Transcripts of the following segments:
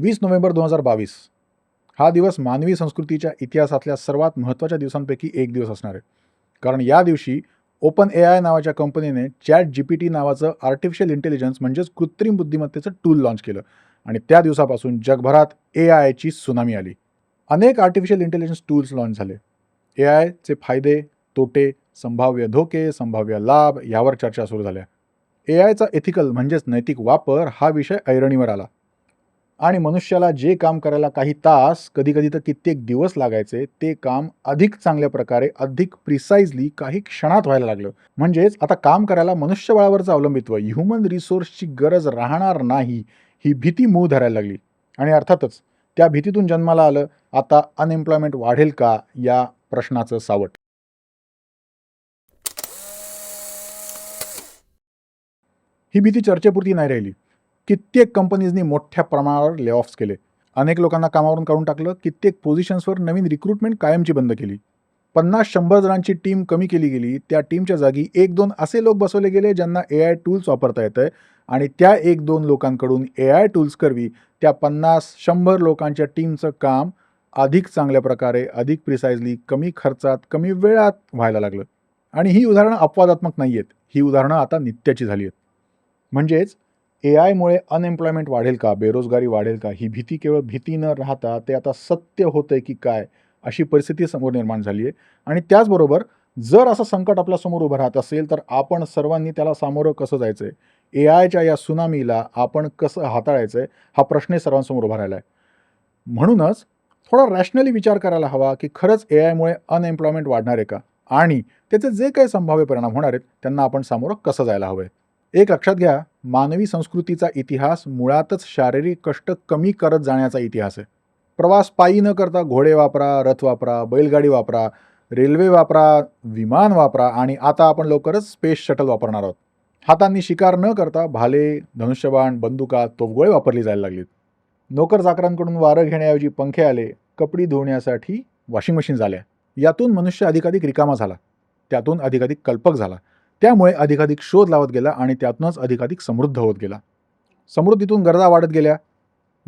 वीस नोव्हेंबर दोन हजार बावीस. हा दिवस मानवी संस्कृतीच्या इतिहासातल्या सर्वात महत्त्वाच्या दिवसांपैकी एक दिवस असणार आहे. कारण या दिवशी ओपन ए आय नावाच्या कंपनीने चॅट जी पी टी नावाचं आर्टिफिशियल इंटेलिजन्स म्हणजेच कृत्रिम बुद्धिमत्तेचं टूल लॉन्च केलं. आणि त्या दिवसापासून जगभरात ए आयची सुनामी आली. अनेक आर्टिफिशियल इंटेलिजन्स टूल्स लॉन्च झाले. ए आयचे फायदे तोटे संभाव्य धोके संभाव्य लाभ यावर चर्चा सुरू झाल्या. ए आयचा एथिकल म्हणजेच नैतिक वापर हा विषय ऐरणीवर आला. आणि मनुष्याला जे काम करायला काही तास कधीकधी तर कित्येक दिवस लागायचे ते काम अधिक चांगल्या प्रकारे अधिक प्रिसाइजली काही क्षणात व्हायला लागलं. म्हणजेच आता काम करायला मनुष्यबळावरचं अवलंबित्व ह्युमन रिसोर्सची गरज राहणार नाही ही भीती मूळ धरायला लागली. आणि अर्थातच त्या भीतीतून जन्माला आलं आता अनएम्प्लॉयमेंट वाढेल का या प्रश्नाचं सावट. ही भीती चर्चेपुरती नाही राहिली. कित्येक कंपनीजनी मोठ्या प्रमाणावर लेऑफ्स केले. अनेक लोकांना कामावरून काढून टाकलं. कित्येक पोझिशन्सवर नवीन रिक्रुटमेंट कायमची बंद केली. पन्नास शंभर जणांची टीम कमी केली गेली. त्या टीमच्या जागी एक दोन असे लोक बसवले गेले ज्यांना ए आय टूल्स वापरता येतं आहे आणि त्या एक दोन लोकांकडून ए आय टूल्स करवी त्या पन्नास शंभर लोकांच्या टीमचं काम अधिक चांगल्या प्रकारे अधिक प्रिसाइजली कमी खर्चात कमी वेळात व्हायला लागलं. आणि ही उदाहरणं अपवादात्मक नाही आहेत ही उदाहरणं आता नित्याची झाली आहेत. म्हणजेच ए आयमुळे अनएम्प्लॉयमेंट वाढेल का? बेरोजगारी वाढेल का? ही भीती केवळ भीती न राहता ते आता सत्य होतं आहे की काय अशी परिस्थिती समोर निर्माण झाली आहे. आणि त्याचबरोबर जर असं संकट आपल्यासमोर उभं राहत असेल तर आपण सर्वांनी त्याला सामोरं कसं जायचं आहे ए आयच्या या सुनामीला आपण कसं हाताळायचं आहे हा प्रश्न सर्वांसमोर उभा राहिला आहे म्हणूनच थोडा रॅशनली विचार करायला हवा की खरंच ए आयमुळे अनएम्प्लॉयमेंट वाढणार आहे का? आणि त्याचे जे काही संभाव्य परिणाम होणार आहेत त्यांना आपण सामोरं कसं जायला हवं आहे एक लक्षात घ्या मानवी संस्कृतीचा इतिहास मुळातच शारीरिक कष्ट कमी करत जाण्याचा इतिहास आहे. प्रवास पायी न करता घोडे वापरा रथ वापरा बैलगाडी वापरा रेल्वे वापरा विमान वापरा आणि आता आपण लवकरच स्पेस शटल वापरणार आहोत. हातांनी शिकार न करता भाले धनुष्यबाण बंदुका तोफगोळे वापरली जायला लागलीत. नोकर चाकरांकडून वारं घेण्याऐवजी पंखे आले कपडी धुण्यासाठी वॉशिंग मशीन झाल्या. यातून मनुष्य अधिकाधिक रिकामा झाला. त्यातून अधिकाधिक कल्पक झाला. त्यामुळे अधिकाधिक शोध लावत गेला आणि त्यातूनच अधिकाधिक समृद्ध होत गेला. समृद्धीतून गरजा वाढत गेल्या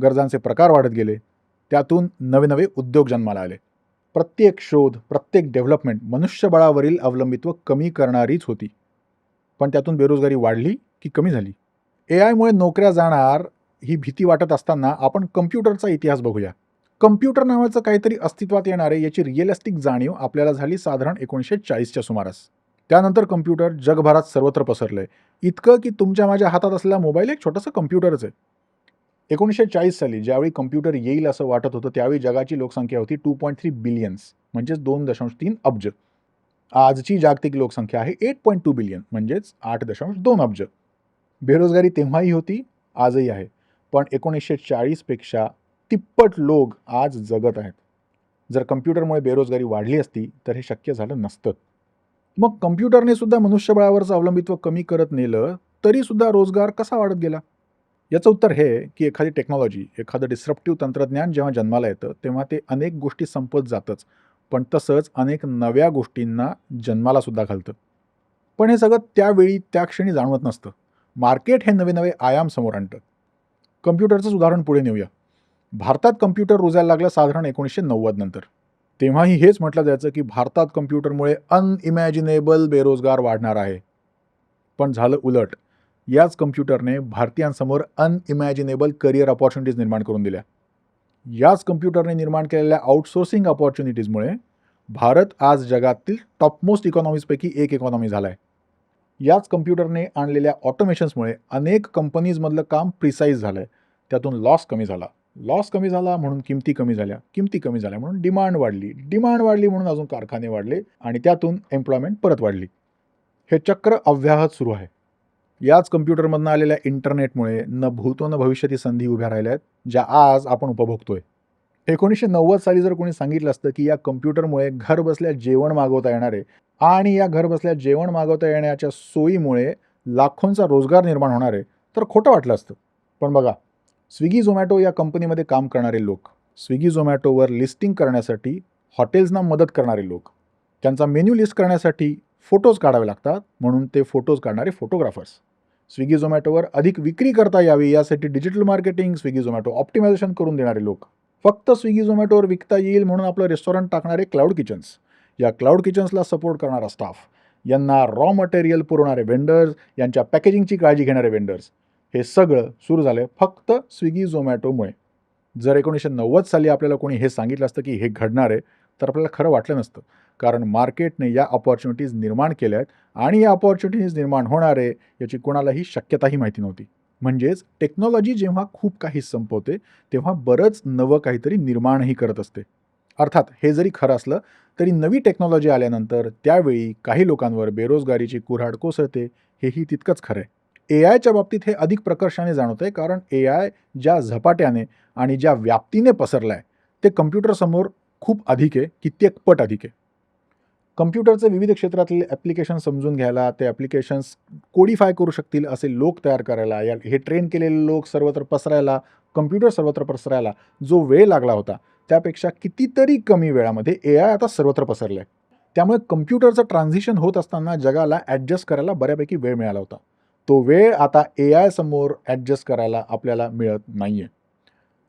गरजांचे प्रकार वाढत गेले त्यातून नवे नवे उद्योग जन्माला आले. प्रत्येक शोध प्रत्येक डेव्हलपमेंट मनुष्यबळावरील अवलंबित्व कमी करणारीच होती. पण त्यातून बेरोजगारी वाढली की कमी झाली? ए आयमुळे नोकऱ्या जाणार ही भीती वाटत असताना आपण कम्प्युटरचा इतिहास बघूया. कम्प्युटर नावाचं काहीतरी अस्तित्वात येणारे याची रिअलिस्टिक जाणीव आपल्याला झाली साधारण एकोणीसशे चाळीसच्या सुमारास. त्यानंतर कम्प्युटर जगभरात सर्वत्र पसरलं आहे इतकं की तुमच्या माझ्या हातात असलेला मोबाईल एक छोटंसं कम्प्युटरच आहे. एकोणीसशे चाळीस साली ज्यावेळी कम्प्युटर येईल असं वाटत होतं त्यावेळी जगाची लोकसंख्या होती टू पॉईंट थ्री बिलियन्स म्हणजेच दोन दशांश तीन अब्ज. आजची जागतिक लोकसंख्या आहे एट पॉईंट टू बिलियन म्हणजेच आठ दशांश दोन अब्ज. बेरोजगारी तेव्हाही होती आजही आहे. पण एकोणीसशे चाळीसपेक्षा तिप्पट लोक आज जगत आहेत. जर कम्प्युटरमुळे बेरोजगारी वाढली असती तर हे शक्य झालं नसतं. मग कम्प्युटरने सुद्धा मनुष्यबळावरचं अवलंबित्व कमी करत नेलं तरीसुद्धा रोजगार कसा वाढत गेला? याचं उत्तर हे की एखादी टेक्नॉलॉजी एखादं डिस्रप्टिव्ह तंत्रज्ञान जेव्हा जन्माला येतं तेव्हा ते अनेक गोष्टी संपत जातंच. पण तसंच अनेक नव्या गोष्टींना जन्माला सुद्धा घालतं. पण हे सगळं त्यावेळी त्या क्षणी जाणवत नसतं. मार्केट हे नवे नवे आयाम समोर आणतं. कम्प्युटरचंच उदाहरण पुढे नेऊया. भारतात कम्प्युटर रुजायला लागलं साधारण एकोणीसशे नव्वद नंतर. तेव्हाही हेच म्हटलं जायचं की भारतात कम्प्युटरमुळे अनइमॅजिनेबल बेरोजगार वाढणार आहे. पण झालं उलट. याच कम्प्युटरने भारतीयांसमोर अनइमॅजिनेबल करिअर ऑपॉर्च्युनिटीज निर्माण करून दिल्या. याच कम्प्युटरने निर्माण केलेल्या आउटसोर्सिंग ऑपॉर्च्युनिटीजमुळे भारत आज जगातील टॉपमोस्ट इकॉनॉमीजपैकी एक इकॉनॉमी झाला आहे याच कम्प्युटरने आणलेल्या ऑटोमेशन्समुळे अनेक कंपनीजमधलं काम प्रिसाईज झालं आहे त्यातून लॉस कमी झाला. लॉस कमी झाला म्हणून किमती कमी झाल्या. किमती कमी झाल्या म्हणून डिमांड वाढली. डिमांड वाढली म्हणून अजून कारखाने वाढले आणि त्यातून एम्प्लॉयमेंट परत वाढली. हे चक्र अव्याहत सुरू आहे. याच कम्प्युटरमधनं आलेल्या इंटरनेटमुळे न भूतो न भविष्यातील संधी उभ्या राहिल्या आहेत ज्या आज आपण उपभोगतोय. एकोणीसशे नव्वद साली जर कोणी सांगितलं असतं की या कम्प्युटरमुळे घर बसल्या जेवण मागवता येणार आहे आणि या घर बसल्या जेवण मागवता येण्याच्या सोयीमुळे लाखोंचा रोजगार निर्माण होणार आहे तर खोटं वाटलं असतं. पण बघा स्विगी झोमॅटो या कंपनीमध्ये काम करणारे लोक स्विगी झोमॅटोवर लिस्टिंग करण्यासाठी हॉटेल्सना मदत करणारे लोक त्यांचा मेन्यू लिस्ट करण्यासाठी फोटोज काढावे लागतात म्हणून ते फोटोज काढणारे फोटोग्राफर्स स्विगी झोमॅटोवर अधिक विक्री करता यावी यासाठी digital marketing Swiggy Zomato optimization करून देणारे लोक. फक्त स्विगी झोमॅटोवर विकता येईल म्हणून आपलं रेस्टॉरंट टाकणारे क्लाउड किचन्स या क्लाउड किचन्सला सपोर्ट करणारा स्टाफ यांना रॉ मटेरियल पुरवणारे वेंडर्स यांच्या पॅकेजिंगची काळजी घेणारे वेंडर्स हे सगळं सुरू झालं फक्त स्विगी झोमॅटोमुळे. जर एकोणीसशे नव्वद साली आपल्याला कोणी हे सांगितलं असतं की हे घडणार आहे तर आपल्याला खरं वाटलं नसतं. कारण मार्केटने या अपॉर्च्युनिटीज निर्माण केल्या आहेत आणि या अपॉर्च्युनिटीज निर्माण होणार आहे याची कोणालाही शक्यताही माहिती नव्हती. म्हणजेच टेक्नॉलॉजी जेव्हा खूप काही संपवते तेव्हा बरंच नवं काहीतरी निर्माणही करत असते. अर्थात हे जरी खरं असलं तरी नवी टेक्नॉलॉजी आल्यानंतर त्यावेळी काही लोकांवर बेरोजगारीची कुऱ्हाड कोसळते हेही तितकंच खरं आहे. ए आयच्या बाबतीत हे अधिक प्रकर्षाने जाणवत आहे कारण ए आय ज्या झपाट्याने आणि ज्या व्याप्तीने पसरलं आहे ते कम्प्युटरसमोर खूप अधिक आहे कित्येक पट अधिक आहे. कम्प्युटरचे विविध क्षेत्रातले ॲप्लिकेशन समजून घ्यायला ते ॲप्लिकेशन्स कोडिफाय करू शकतील असे लोक तयार करायला या हे ट्रेन केलेले लोक सर्वत्र पसरायला कम्प्युटर सर्वत्र पसरायला जो वेळ लागला होता त्यापेक्षा कितीतरी कमी वेळामध्ये ए आय आता सर्वत्र पसरलं आहे त्यामुळे कम्प्युटरचं ट्रान्झिशन होत असताना जगाला ॲडजस्ट करायला बऱ्यापैकी वेळ मिळाला होता. तो वेळ आता ए आय समोर ॲडजस्ट करायला आपल्याला मिळत नाही आहे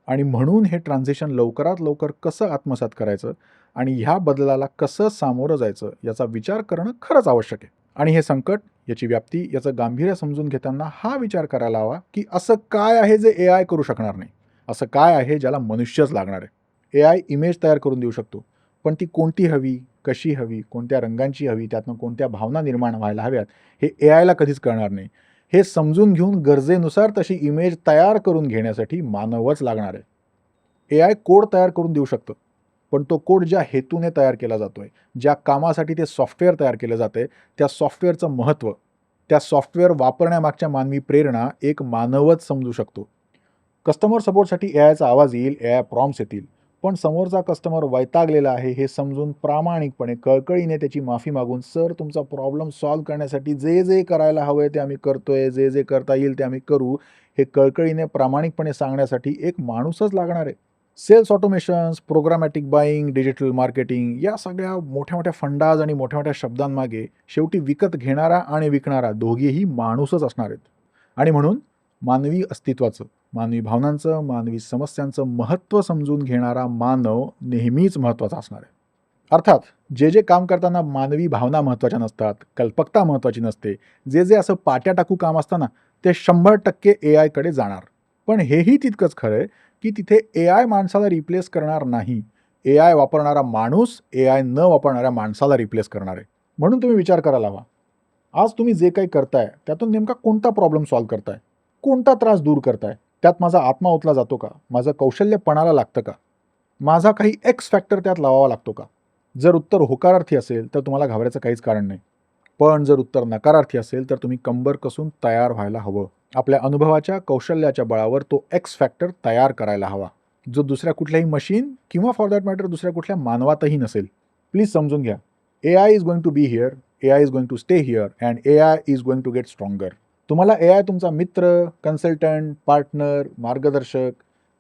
आणि म्हणून हे ट्रान्झिशन लवकरात लवकर कसं आत्मसात करायचं आणि ह्या बदलाला कसं सामोरं जायचं याचा विचार करणं खरंच आवश्यक आहे. आणि हे संकट याची व्याप्ती याचं गांभीर्य समजून घेताना हा विचार करायला हवा की असं काय आहे जे ए आय करू शकणार नाही? असं काय आहे ज्याला मनुष्यच लागणार आहे? ए आय इमेज तयार करून देऊ शकतो. पण ती कोणती हवी कशी हवी कोणत्या रंगांची हवी त्यातनं कोणत्या भावना निर्माण व्हायला हव्यात हे ए आयला कधीच कळणार नाही. हे समजून घेऊन गरजेनुसार तशी इमेज तयार करून घेण्यासाठी मानवच लागणार आहे. ए आय कोड तयार करून देऊ शकतं पण तो कोड ज्या हेतूने तयार केला जातो आहे ज्या कामासाठी ते सॉफ्टवेअर तयार केलं जाते त्या सॉफ्टवेअरचं महत्त्व त्या सॉफ्टवेअर वापरण्यामागच्या मानवी प्रेरणा एक मानवच समजू शकतो. कस्टमर सपोर्टसाठी ए आयचा आवाज येईल ए आय प्रॉम्स येतील. पण समोरचा कस्टमर वैतागलेला आहे हे समजून प्रामाणिकपणे कळकळीने त्याची माफी मागून सर तुमचा प्रॉब्लेम सॉल्व्ह करण्यासाठी जे जे करायला हवं आहे ते आम्ही करतोय जे जे करता येईल ते आम्ही करू. हे कळकळीने प्रामाणिकपणे सांगण्यासाठी एक माणूसच लागणार आहे. Sales automations programmatic buying digital marketing या सगळ्या मोठ्या मोठ्या फंडाज आणि मोठ्या मोठ्या शब्दांमागे शेवटी विकत घेणारा आणि विकणारा दोघेही माणूसच असणार आहेत. आणि म्हणून मानवी अस्तित्वाचं मानवी भावनांचं मानवी समस्यांचं महत्त्व समजून घेणारा मानव नेहमीच महत्त्वाचा असणार आहे. अर्थात जे जे काम करताना मानवी भावना महत्त्वाच्या नसतात कल्पकता महत्त्वाची नसते जे जे असं पाट्या टाकू काम असताना ते शंभर टक्के ए आयकडे जाणार. पण हेही तितकंच खरं आहे की तिथे ए आय माणसाला रिप्लेस करणार नाही. ए आय वापरणारा माणूस ए आय न वापरणाऱ्या माणसाला रिप्लेस करणार आहे. म्हणून तुम्ही विचार करायला हवा. आज तुम्ही जे काही करताय त्यातून नेमका कोणता प्रॉब्लेम सॉल्व्ह करताय? कोणता त्रास दूर करताय? त्यात माझा आत्मा ओतला जातो का? माझं कौशल्य पणाला लागतं का? माझा काही एक्स फॅक्टर त्यात लावावा लागतो का? जर उत्तर होकारार्थी असेल तर तुम्हाला घाबरायचं काहीच कारण नाही. पण जर उत्तर नकारार्थी असेल तर तुम्ही कंबर कसून तयार व्हायला हवं. आपल्या अनुभवाच्या कौशल्याच्या बळावर तो एक्स फॅक्टर तयार करायला हवा. जो दुसऱ्या कुठल्याही मशीन किंवा फॉर दॅट मॅटर दुसऱ्या कुठल्या मानवातही नसेल. प्लीज समजून घ्या. A I is going to be here A I is going to stay here and A I is going to get stronger तुम्हाला ए आय तुमचा मित्र कन्सल्टंट पार्टनर मार्गदर्शक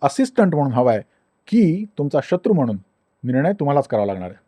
असिस्टंट म्हणून हवा आहे की तुमचा शत्रू म्हणून. निर्णय तुम्हालाच करावा लागणार आहे.